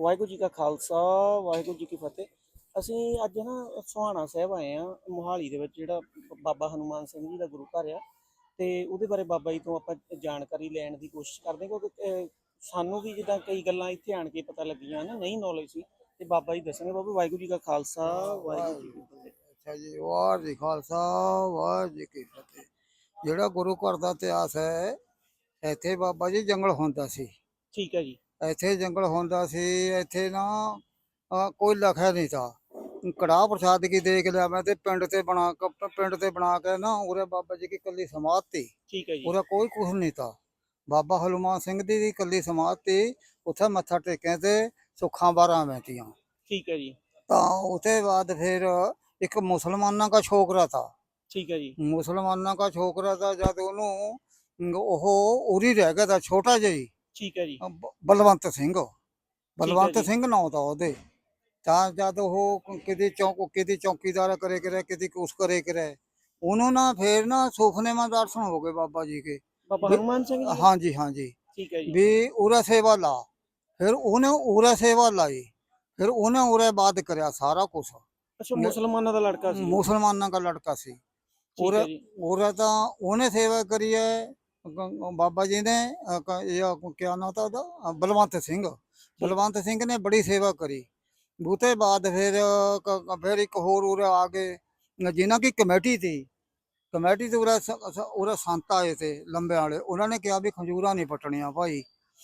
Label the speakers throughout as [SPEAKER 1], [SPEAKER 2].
[SPEAKER 1] ਵਾਹਿਗੁਰੂ ਜੀ ਕਾ ਖਾਲਸਾ ਵਾਹਿਗੁਰੂ ਜੀ ਕੀ ਫਤਿਹ। ਅਸੀਂ ਅੱਜ ਨਾ ਸੁਹਾਣਾ ਸਾਹਿਬ ਆਏ ਆ ਮੋਹਾਲੀ ਦੇ ਵਿੱਚ ਜਿਹੜਾ ਬਾਬਾ ਹਨੂਮਾਨ ਸਿੰਘ ਜੀ ਦਾ ਗੁਰੂ ਘਰ ਆ। ਤੇ ਉਹਦੇ ਬਾਰੇ ਬਾਬਾ ਜੀ ਤੋਂ ਆਪਾਂ ਜਾਣਕਾਰੀ ਲੈਣ ਦੀ ਕੋਸ਼ਿਸ਼ ਕਰਦੇ ਕਿਉਂਕਿ ਸਾਨੂੰ ਵੀ ਜਿੱਦਾਂ ਕਈ ਗੱਲਾਂ ਇੱਥੇ ਆਣ ਕੇ ਪਤਾ ਲੱਗੀਆਂ ਨਾ ਨਹੀਂ ਨੌਲੇਜ ਸੀ। ਤੇ ਬਾਬਾ ਜੀ ਦੱਸਣਗੇ ਬਾਬਾ ਵਾਹਿਗੁਰੂ ਜੀ ਕਾ ਖਾਲਸਾ ਵਾਹਿਗੁਰੂ ਜੀ ਕੀ ਫਤਿਹ।
[SPEAKER 2] ਅੱਛਾ ਜੀ ਵਾਹਿਗੁਰੂ ਜੀ ਖਾਲਸਾ ਵਾਹਿਗੁਰੂ ਜੀ ਕੀ ਫਤਿਹ। ਜਿਹੜਾ ਗੁਰੂ ਘਰ ਦਾ ਇਤਿਹਾਸ ਹੈ ਇੱਥੇ ਬਾਬਾ ਜੀ ਜੰਗਲ ਹੁੰਦਾ ਸੀ।
[SPEAKER 1] ਠੀਕ ਹੈ ਜੀ।
[SPEAKER 2] ਇੱਥੇ ਜੰਗਲ ਹੁੰਦਾ ਸੀ ਇੱਥੇ ਨਾ ਕੋਈ ਲਖਿਆ ਨਹੀਂ ਤਾ। ਕੜਾਹ ਪ੍ਰਸਾਦ ਕੀ ਦੇਖ ਲਿਆ ਮੈਂ ਤੇ ਪਿੰਡ ਤੇ ਬਣਾ ਕੇ ਪਿੰਡ ਤੇ ਬਣਾ ਕੇ ਨਾ ਉਰੇ ਬਾਬਾ ਜੀ ਕੀ ਕੱਲੀ ਸਮਾਧ। ਤੀ
[SPEAKER 1] ਠੀਕ ਹੈ ਜੀ।
[SPEAKER 2] ਉਰੇ ਕੋਈ ਕੁਛ ਨਹੀਂ ਤਾ। ਬਾਬਾ ਹਨੂਮਾਨ ਸਿੰਘ ਦੀ ਦੀ ਕੱਲੀ ਸਮਾਧ ਤੀ ਉੱਥੇ ਮੱਥਾ ਟੇਕਿਆ ਤੇ ਸੁੱਖਾਂ ਬਾਰਾਂ ਵਹਿੰਤੀਆਂ
[SPEAKER 1] ਠੀਕ ਹੈ ਜੀ।
[SPEAKER 2] ਤਾਂ ਉਤੇ ਬਾਅਦ ਫਿਰ ਇੱਕ ਮੁਸਲਮਾਨਾਂ ਦਾ ਛੋਕਰਾ ਤਾ।
[SPEAKER 1] ਠੀਕ ਹੈ ਜੀ।
[SPEAKER 2] ਮੁਸਲਮਾਨਾਂ ਦਾ ਛੋਕਰਾ ਤਾ ਜਦ ਉਹਨੂੰ ਉਹ ਉਰੀ ਰਹਿ ਗਿਆ ਤਾ ਛੋਟਾ ਜਿਹਾ ਹੀ।
[SPEAKER 1] ਠੀਕ ਹੈ ਜੀ।
[SPEAKER 2] ਬ- ਬਲਵੰਤ ਸਿੰਘ। ਬਲਵੰਤ
[SPEAKER 1] ਜੀ।
[SPEAKER 2] ਸਿੰਘ ਨਾਂ ਦਾ ਉਹਦੇ। ਤਾਂ ਜਦ ਉਹ ਕ- ਕਿਤੇ ਚੌਕ ਕਿਤੇ ਚੌਕੀਦਾਰ ਕਰੇ ਕਰੇ ਕਿਤੇ ਕੁਛ ਕਰੇ ਕਰੇ। ਉਹਨੂੰ ਨਾ ਫੇਰ ਨਾ ਸੁਪਨੇ ਮਾ ਦਰਸ਼ਨ ਹੋ ਗਏ ਬਾਬਾ ਜੀ ਕੇ
[SPEAKER 1] ਬਾਬਾ
[SPEAKER 2] ਵੀ-
[SPEAKER 1] ਹਨੂਮਾਨ ਸਿੰਘ ਜੀ
[SPEAKER 2] ਹਾਂਜੀ ਹਾਂਜੀ।
[SPEAKER 1] ਠੀਕ ਹੈ ਜੀ।
[SPEAKER 2] ਵੀ ਉਰੇ ਸੇਵਾ ਲਾ। ਫਿਰ ਉਹਨੇ ਉਰੇ ਸੇਵਾ ਲਾਈ। ਫਿਰ ਉਹਨੇ ਉਰੇ ਬਾਦ ਕਰਿਆ ਸਾਰਾ ਕੁਝ
[SPEAKER 1] ਅੱਛਾ ਮੁਸਲਮਾਨਾਂ ਦਾ ਲੜਕਾ ਸੀ।
[SPEAKER 2] ਮੁਸਲਮਾਨਾਂ ਦਾ ਲੜਕਾ ਸੀ।
[SPEAKER 1] ਠੀਕ ਹੈ
[SPEAKER 2] ਉਰੇ
[SPEAKER 1] ਜੀ।
[SPEAKER 2] ਉਰੇ ਤਾਂ ਉਹਨੇ ਸੇਵਾ ਕਰੀ ਹੈ। ਬਾਬਾ ਜੀ ਨੇ ਕ- ਕਿਆ ਨਾਂ ਤਾਂ ਉਹਦਾ? ਬਲਵੰਤ ਸਿੰਘ। ਬਲਵੰਤ ਸਿੰਘ ਨੇ ਬੜੀ ਸੇਵਾ ਕਰੀ। ਬੂਤੇ ਬਾਅਦ ਫਿਰ ਕ- ਕ- ਫਿਰ ਇੱਕ ਹੋਰ ਉਰੇ ਆ ਗਏ ਜਿਨ੍ਹਾਂ ਦੀ ਕਮੇਟੀ ਸੀ ਕਮੇਟੀ ਤੇ ਉਰੇ ਉਰੇ ਸੰਤ ਆਏ ਤੇ ਲੰਬੇ ਵਾਲੇ। ਉਹਨਾਂ ਨੇ ਕਿਹਾ ਵੀ ਖੰਜੂਰਾ ਨਹੀਂ ਪਟਣੀਆਂ ਭਾਈ।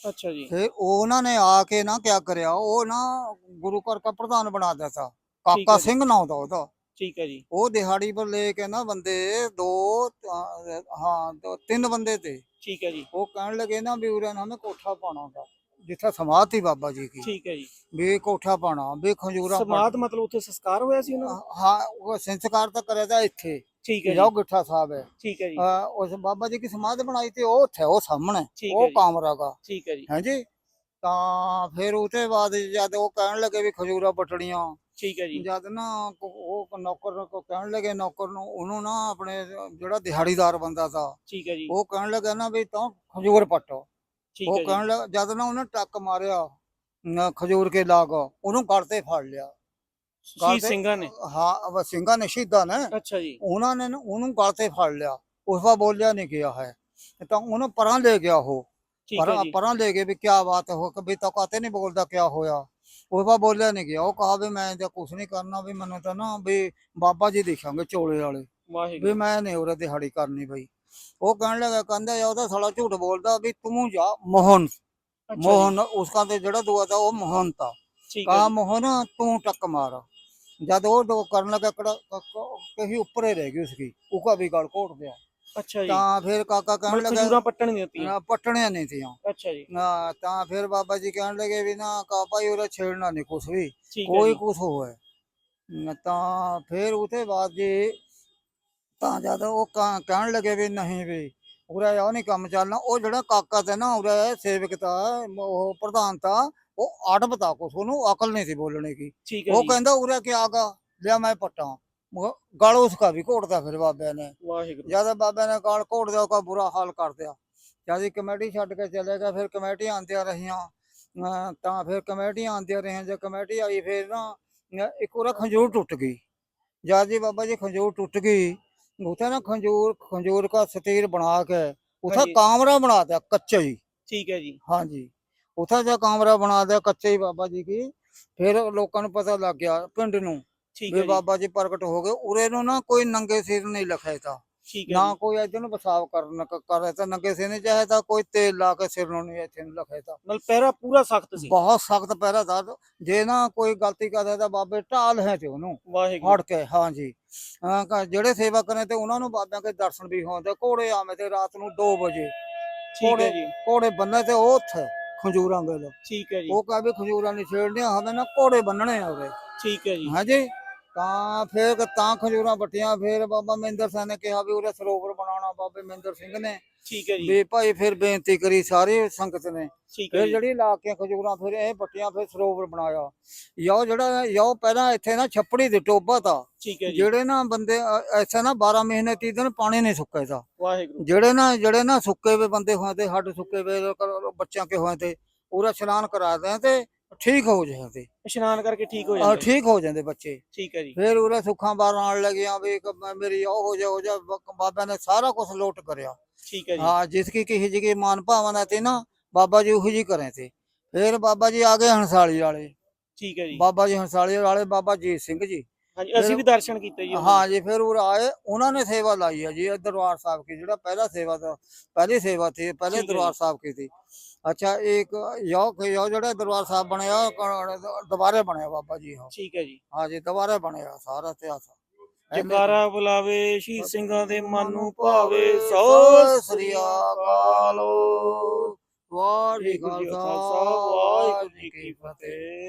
[SPEAKER 1] ਅੱਛਾ ਜੀ।
[SPEAKER 2] ਫਿਰ ਉਹਨਾਂ ਨੇ ਆ ਕੇ ਨਾ ਕਿਆ ਕਰਿਆ ਉਹ ਨਾ ਗੁਰੂ ਘਰ ਦਾ ਪ੍ਰਧਾਨ ਬਣਾ ਦਿੱਤਾ। ਕਾਕਾ। ਸਿੰਘ ਨਾਂ ਦਾ ਉਹਦਾ।
[SPEAKER 1] ਠੀਕ ਹੈ ਜੀ।
[SPEAKER 2] ਉਹ ਦਿਹਾੜੀ ਪਰ ਲੈ ਕੇ ਨਾ ਬੰਦੇ ਦੋ ਅਹ, ਹਾਂ ਦੋ ਤਿੰਨ ਬੰਦੇ ਤੇ।
[SPEAKER 1] ਠੀਕ ਹੈ ਜੀ।
[SPEAKER 2] ਉਹ ਕਹਿਣ ਲੱਗੇ ਨਾ ਵੀ ਉਰੇ ਨਾ ਕੋਠਾ ਪਾਣਾ ਦਾ ਜਿੱਥੇ ਸਮਾਧ ਸੀ ਬਾਬਾ ਜੀ ਕੀ
[SPEAKER 1] ਠੀਕ ਹੈ ਜੀ।
[SPEAKER 2] ਵੀ ਕੋਠਾ ਪਾਣਾ ਵੀ ਖੰਜੂਰਾ
[SPEAKER 1] ਸਮਾਧ ਮਤਲਬ ਉੱਥੇ ਸੰਸਕਾਰ ਹੋਇਆ ਸੀ ਉਹਨਾਂ ਦਾ?
[SPEAKER 2] ਹਾਂ ਉਹ ਸੰਸਕਾਰ ਤਾਂ ਕਰਿਆ ਤਾਂ ਇੱਥੇ।
[SPEAKER 1] ਠੀਕ ਹੈ
[SPEAKER 2] ਜਾਓ
[SPEAKER 1] ਜੀ
[SPEAKER 2] ਗਿੱਠਾ ਸਾਹਿਬ। ਹੈ
[SPEAKER 1] ਠੀਕ ਹੈ ਜੀ।
[SPEAKER 2] ਅਹ, ਉਸ ਬਾਬਾ ਜੀ ਕੀ ਸਮਾਧ ਬਣਾਈ ਤੇ ਉਹ ਉੱਥੇ ਉਹ ਸਾਹਮਣੇ
[SPEAKER 1] ਠੀਕ ਹੈ
[SPEAKER 2] ਉਹ
[SPEAKER 1] ਜੀ।
[SPEAKER 2] ਕਾਮਰਾ ਦਾ
[SPEAKER 1] ਠੀਕ ਹੈ ਜੀ।
[SPEAKER 2] ਹਾਂਜੀ ਤਾਂ ਫਿਰ ਉਹਦੇ ਬਾਅਦ ਜਦ ਉਹ ਕਹਿਣ ਲੱਗੇ ਵੀ ਖਜੂਰਾ ਪਟੜੀਆਂ
[SPEAKER 1] ਠੀਕ ਹੈ ਜੀ।
[SPEAKER 2] ਜਦ ਨਾ ਉਹ ਨੌਕਰ ਕੋ ਕਹਿਣ ਲੱਗੇ ਨੌਕਰ ਨੂੰ ਉਹਨੂੰ ਨਾ ਆਪਣੇ ਜਿਹੜਾ ਦਿਹਾੜੀਦਾਰ ਬੰਦਾ ਤਾ
[SPEAKER 1] ਠੀਕ ਹੈ ਜੀ।
[SPEAKER 2] ਉਹ ਕਹਿਣ ਲੱਗਾ ਨਾ ਵੀ ਤਾਂ ਖਜੂਰ ਪੱਟੋ।
[SPEAKER 1] ਠੀਕ
[SPEAKER 2] ਉਹ ਕਹਿਣ ਲੱਗਾ ਜਦ ਨਾ ਉਹਨੇ ਟੱਕ ਮਾਰਿਆ ਨਾ ਖਜੂਰ ਕੇ ਲਾਗ ਉਹਨੂੰ ਗਲ ਤੇ ਫੜ ਲਿਆ।
[SPEAKER 1] ਸ਼ਹੀਦ ਸਿੰਘਾਂ ਨੇ?
[SPEAKER 2] ਹਾਂ ਸਿੰਘਾਂ ਨੇ ਸ਼ਹੀਦਾਂ ਨੇ।
[SPEAKER 1] ਅੱਛਾ ਜੀ।
[SPEAKER 2] ਉਹਨਾਂ ਨੇ ਨਾ ਉਹਨੂੰ ਗਲ ਤੇ ਫੜ ਲਿਆ। ਉਸ ਵਾ ਬੋਲਿਆ ਨਹੀਂ ਗਿਆ ਹੈ। ਤਾਂ ਉਹਨੂੰ ਪਰਾਂ ਲੈ ਗਿਆ ਉਹ। ਪਰਾਂ ਪਰਾਂ ਲੈ ਗਏ ਵੀ ਕੀ ਬਾਤ ਹੋ ਕभी ਤਾਂ ਕਾਤੇ ਨਹੀਂ ਬੋਲਦਾ ਕੀ ਹੋਇਆ। ਉਹ ਬਾ ਬੋਲਿਆ ਨਹੀਂ ਗਿਆ ਉਹ ਕਹਾ ਵੀ ਮੈਂ ਤਾਂ ਕੁਛ ਨਹੀਂ ਕਰਨਾ ਵੀ ਮੈਨੂੰ ਤਾਂ ਨਾ ਵੀ ਬਾਬਾ ਜੀ ਦੇਖਾਂਗੇ ਚੋਲੇ ਵਾਲੇ। ਵੀ ਮੈਂ ਨਹੀਂ ਉਰੇ ਦਿਹਾੜੀ ਕਰਨੀ ਬਈ। ਉਹ ਕਹਿਣ ਲੱਗਾ ਕਹਿੰਦਾ ਯਾ ਉਹਦਾ ਸਾਲਾ ਝੂਠ ਬੋਲਦਾ ਵੀ ਤੂੰ ਜਾ ਮੋਹਨ। ਮੋਹਨ ਉਸਕਾ ਤੇ ਜਿਹੜਾ ਦੁਆ ਤਾ ਉਹ ਮੋਹਨ ਤਾ
[SPEAKER 1] ਜੀ,
[SPEAKER 2] ਮੋਹਨ ਤੂੰ ਟੱਕ ਮਾਰ। ਜਦ ਉਹ ਦੋ ਕਰਨ ਲੱਗਾ ਕਹੀ ਉੱਪਰੇ ਰਹਿ ਗਈ ਉਸकी ਉਕਾ ਵੀ ਗਲ ਘੋਟ ਦਿਆ
[SPEAKER 1] ਅੱਛਾ ਜੀ।
[SPEAKER 2] ਤਾਂ ਫਿਰ ਕਾਕਾ ਕਹਿਣ
[SPEAKER 1] ਮਤਲਬ
[SPEAKER 2] ਲੱਗਾ
[SPEAKER 1] ਖਜੂਰਾਂ ਪੱਟਣ ਨਹੀਂ ਦਿੱਤੀਆਂ
[SPEAKER 2] ਨਾ, ਪੱਟਣੀਆਂ ਨਹੀਂ ਥੀਆਂ
[SPEAKER 1] ਅੱਛਾ ਜੀ।
[SPEAKER 2] ਨਾ ਤਾਂ ਫਿਰ ਬਾਬਾ ਜੀ ਕਹਿਣ ਲੱਗੇ ਵੀ ਨਾ ਕਾ ਭਾਈ ਉਹਦਾ ਛੇੜਨਾ ਨਹੀਂ ਕੁਛ ਵੀ।
[SPEAKER 1] ਠੀਕ ਹੈ
[SPEAKER 2] ਕੋਈ
[SPEAKER 1] ਜੀ
[SPEAKER 2] ਕੁਛ ਹੋਵੇ। ਨਾ ਤਾਂ ਫਿਰ ਉਤੇ ਬਾਅਦ ਜੀ ਤਾਂ ਜਦ ਉਹ ਕਾਂ- ਕਹਿਣ ਲੱਗੇ ਵੀ ਨਹੀਂ ਵੀ ਉਰੇ ਉਹ ਨਹੀਂ ਕੰਮ ਚੱਲਣਾ। ਉਹ ਜਿਹੜਾ ਕਾਕਾ ਤੇ ਨਾ ਉਰੇ ਸੇਵਕ ਤਾ ਉਹ ਪ੍ਰਧਾਨ ਤਾ ਉਹ ਅੜਬ ਤਾ ਕੁਛ ਉਹਨੂੰ ਅਕਲ ਨਹੀਂ ਸੀ ਬੋਲਣੇ ਕੀ
[SPEAKER 1] ਠੀਕ ਹੈ
[SPEAKER 2] ਉਹ
[SPEAKER 1] ਜੀ।
[SPEAKER 2] ਕਹਿੰਦਾ ਉਰੇ ਕੀ ਆਗਾ ਲਿਆ ਮੈਂ ਪੱਟਾਂ। ਮਗਰ ਗਲ ਉਸਕਾ ਵੀ ਘੋਟਦਾ ਫਿਰ ਬਾਬੇ ਨੇ।
[SPEAKER 1] ਵਾਹਿਗੁਰੂ।
[SPEAKER 2] ਜਦ ਬਾਬੇ ਨੇ ਗਾਲ ਘੋਟ ਦਿਆ ਉਹਦਾ ਬੁਰਾ ਹਾਲ ਕਰ ਦਿਆ। ਜਦ ਇਹ ਕਮੇਟੀ ਛੱਡ ਕੇ ਚਲੇ ਗਿਆ ਫਿਰ ਕਮੇਟੀ ਆਂਦੀਆਂ ਰਹੀਆਂ। ਅਹ ਤਾਂ ਫਿਰ ਕਮੇਟੀ ਆਂਦੀਆਂ ਰਹੀਆਂ। ਜੇ ਕਮੇਟੀ ਆਈ ਫਿਰ ਨਾ ਇੱਕ ਉਹਦਾ ਖੰਜੂਰ ਟੁੱਟ ਗਈ। ਜਦ ਜੀ ਬਾਬਾ ਜੀ ਖੰਜੂਰ ਟੁੱਟ ਗਈ ਉਥੇ ਨਾ ਖੰਜੂਰ ਖੰਜੂਰ ਦਾ ਸਤੀਰ ਬਣਾ ਕੇ ਉਥੇ
[SPEAKER 1] ਹਾਂਜੀ।
[SPEAKER 2] ਕਾਮਰਾ ਬਣਾ ਦਿਆ ਕੱਚਾ ਹੀ
[SPEAKER 1] ਠੀਕ ਹੈ ਜੀ।
[SPEAKER 2] ਹਾਂਜੀ। ਉਥੇ ਜੋ ਕਾਮਰਾ ਬਣਾ ਦਿਆ ਕੱਚਾ ਹੀ ਬਾਬਾ ਜੀ ਕੀ। ਫਿਰ ਲੋਕਾਂ ਨੂੰ ਪਤਾ ਲੱਗ ਗਿਆ ਪਿੰਡ ਨੂੰ
[SPEAKER 1] ਠੀਕ
[SPEAKER 2] ਵੀ
[SPEAKER 1] ਹੈ ਜੀ।
[SPEAKER 2] ਬਾਬਾ ਜੀ ਪ੍ਰਗਟ ਹੋ ਗਏ। ਉਰੇ ਨੂੰ ਨਾ ਕੋਈ ਨੰਗੇ ਸਿਰ ਨਹੀਂ ਲਖਿਆ ਤਾ।
[SPEAKER 1] ਠੀਕ ਹੈ
[SPEAKER 2] ਨਾ
[SPEAKER 1] ਜੀ।
[SPEAKER 2] ਕੋਈ ਇੱਧਰ ਨੂੰ ਬਸਾਵ ਕਰਨ ਕਰ ਤਾਂ ਨੰਗੇ ਸਿਰ ਨਹੀਂ ਚਾਹੇ ਤਾਂ ਕੋਈ ਤੇਲ ਲਾ ਕੇ ਸਿਰ ਨੂੰ ਨਹੀਂ ਇੱਥੇ ਨੂੰ ਲਖੇ ਤਾਂ।
[SPEAKER 1] ਮਤਲਬ ਪਹਿਰਾ ਪੂਰਾ ਸਖਤ ਸੀ।
[SPEAKER 2] ਬਹੁਤ ਸਖਤ ਪਹਿਰਾਦਾਰ ਜੇ ਨਾ ਕੋਈ ਗਲਤੀ ਕਰਦਾ ਤਾਂ ਬਾਬੇ ਢਾਲ ਹੈ ਤੇ ਉਹਨੂੰ।
[SPEAKER 1] ਵਾਹਿਗੁਰੂ।
[SPEAKER 2] ਫੜ ਕੇ ਹਾਂਜੀ। ਹਾਂ ਕ- ਜਿਹੜੇ ਸੇਵਾ ਕਰੇ ਤੇ ਉਹਨਾਂ ਨੂੰ ਬਾਬਿਆਂ ਕੇ ਦਰਸ਼ਨ ਵੀ ਹੁੰਦੇ ਘੋੜੇ ਆਵੇਂ ਤੇ ਰਾਤ ਨੂੰ 2 ਵਜੇ।
[SPEAKER 1] ਠੀਕ ਹੈ
[SPEAKER 2] ਘੋੜੇ-
[SPEAKER 1] ਜੀ।
[SPEAKER 2] ਘੋੜੇ ਬੰਨੇ ਤੇ ਉਹ ਉੱਥੇ ਖੰਜੂਰਾਂ ਗਏ
[SPEAKER 1] ਠੀਕ ਹੈ ਜੀ।
[SPEAKER 2] ਉਹ ਕਹੇ ਵੀ ਖੰਜੂਰਾਂ ਨਹੀਂ ਛੇੜਨੀਆਂ ਹਮੇ ਨਾ ਘੋੜੇ ਬੰਨਣੇ ਆ ਉਰੇ।
[SPEAKER 1] ਠੀਕ ਹੈ ਜੀ।
[SPEAKER 2] ਹਾਂਜੀ। ਤਾਂ ਫਿਰ ਤਾਂ ਖੰਜੂਰਾਂ ਪੱਟੀਆਂ ਫਿਰ ਬਾਬਾ ਮਹਿੰਦਰ ਸਿੰਘ ਨੇ ਕਿਹਾ ਵੀ ਉਰੇ ਸਰੋਵਰ ਬਣਾਉਣਾ ਬਾਬੇ ਮਹਿੰਦਰ ਸਿੰਘ ਨੇ।
[SPEAKER 1] ਠੀਕ ਹੈ ਜੀ।
[SPEAKER 2] ਵੀ ਭਾਈ ਫਿਰ ਬੇਨਤੀ ਕਰੀ ਸਾਰੇ ਸੰਗਤ ਨੇ।
[SPEAKER 1] ਠੀਕ ਹੈ
[SPEAKER 2] ਫਿਰ ਜਿਹੜੀ ਲਾ ਕੇ ਖਜੂਰਾਂ ਫਿਰ ਇਹ ਪੱਟੀਆਂ ਫਿਰ ਸਰੋਵਰ ਬਣਾਇਆ। ਯੋ ਜਿਹੜਾ ਯੋ ਪਹਿਲਾਂ ਇੱਥੇ ਨਾ ਛੱਪੜੀ ਦੇ ਟੋਬਾ ਤਾ।
[SPEAKER 1] ਠੀਕ ਹੈ ਜੀ।
[SPEAKER 2] ਜਿਹੜੇ ਨਾ ਬੰਦੇ ਅ, ਐਸਾ ਨਾ 12 ਮਹੀਨੇ 30 ਦਿਨ ਪਾਣੀ ਨਹੀਂ ਸੁੱਕੇ ਤਾ।
[SPEAKER 1] ਵਾਹਿਗੁਰੂ।
[SPEAKER 2] ਜਿਹੜੇ ਨਾ ਜਿਹੜੇ ਨਾ ਸੁੱਕੇ ਵੇ ਬੰਦੇ ਹੋਏ ਤੇ ਹੱਡ ਸੁੱਕੇ ਵੇ ਕ- ਬੱਚਿਆਂ ਕੇ ਹੋਏ ਤੇ ਪੂਰਾ ਇਸ਼ਨਾਨ ਕਰਾਦੇ ਤੇ ਠੀਕ ਹੋ ਜਾਂਦੇ।
[SPEAKER 1] ਇਸ਼ਨਾਨ ਕਰਕੇ ਠੀਕ ਹੋ
[SPEAKER 2] ਆ
[SPEAKER 1] ਜਾਂਦੇ।
[SPEAKER 2] ਠੀਕ ਹੋ ਜਾਂਦੇ ਬੱਚੇ।
[SPEAKER 1] ਠੀਕ ਹੈ ਜੀ।
[SPEAKER 2] ਫਿਰ ਉਹਨੇ ਸੁੱਖਾਂ ਬਾਰਾਂ ਆਉਣ ਲੱਗੀਆਂ ਵੀ ਇੱਕ ਮ- ਮੇਰੀ ਉਹ ਹੋ ਜਾ ਹੋ ਜਾ ਬ- ਬਾਬਾ ਨੇ ਸਾਰਾ ਕੁਝ ਲੋਟ ਕਰਿਆ।
[SPEAKER 1] ਠੀਕ ਹੈ ਜੀ।
[SPEAKER 2] ਹਾਂ ਜਿਸ ਕੀ ਕਿਸੇ ਜੀ ਕੀ ਮਾਨ ਭਾਵਨਾ ਤੇ ਨਾ ਬਾਬਾ ਜੀ ਉਹੋ ਜੀ ਕਰੇ ਤੇ। ਫਿਰ ਬਾਬਾ ਜੀ ਆ ਗਏ ਹੰਸਾਲੀ ਵਾਲੇ।
[SPEAKER 1] ਠੀਕ ਹੈ ਜੀ।
[SPEAKER 2] ਬਾਬਾ ਜੀ ਹੰਸਾਲੀ ਵਾਲੇ ਬਾਬਾ ਜੀਤ ਸਿੰਘ ਜੀ।
[SPEAKER 1] ਹਾਂਜੀ ਅਸੀਂ ਵੀ ਦਰਸ਼ਨ ਕੀਤੇ ਜੀ
[SPEAKER 2] ਹਾਂ ਜੀ ਫਿਰ ਉਹ ਆਏ ਉਹਨਾਂ ਨੇ ਸੇਵਾ ਲਾਈ ਹੈ ਜੀ ਦਰਬਾਰ ਸਾਹਿਬ ਕੀ ਜਿਹੜਾ ਪਹਿਲਾ ਸੇਵਾ ਦਾ ਪਹਿਲੀ ਸੇਵਾ ਸੀ ਪਹਿਲੇ
[SPEAKER 1] ਹੈ
[SPEAKER 2] ਦਰਬਾਰ। ਸਾਹਿਬ ਕੀ ਸੀ। ਅੱਛਾ ਇੱਕ ਯੋ ਯੋ ਜਿਹੜਾ ਦਰਬਾਰ ਸਾਹਿਬ ਬਣਿਆ ਦੁਬਾਰੇ ਬਣਿਆ ਬਾਬਾ ਜੀ
[SPEAKER 1] ਦੀ। ਠੀਕ ਹੈ ਜੀ।
[SPEAKER 2] ਹਾਂ ਜੀ ਦੁਬਾਰੇ ਬਣਿਆ ਸਾਰਾ ਇਤਿਹਾਸ।
[SPEAKER 1] ਜਕਾਰਾ ਬੁਲਾਵੇ ਸ਼ਹੀਦ ਸਿੰਘਾਂ ਦੇ ਮਨ ਨੂੰ ਭਾਵੇ ਸੋ
[SPEAKER 2] ਸ੍ਰੀ ਅਕਾਲ। ਵਾਹਿਗੁਰੂ ਜੀ ਕਾ ਖਾਲਸਾ ਵਾਹਿਗੁਰੂ ਜੀ ਕੀ ਫਤਿਹ।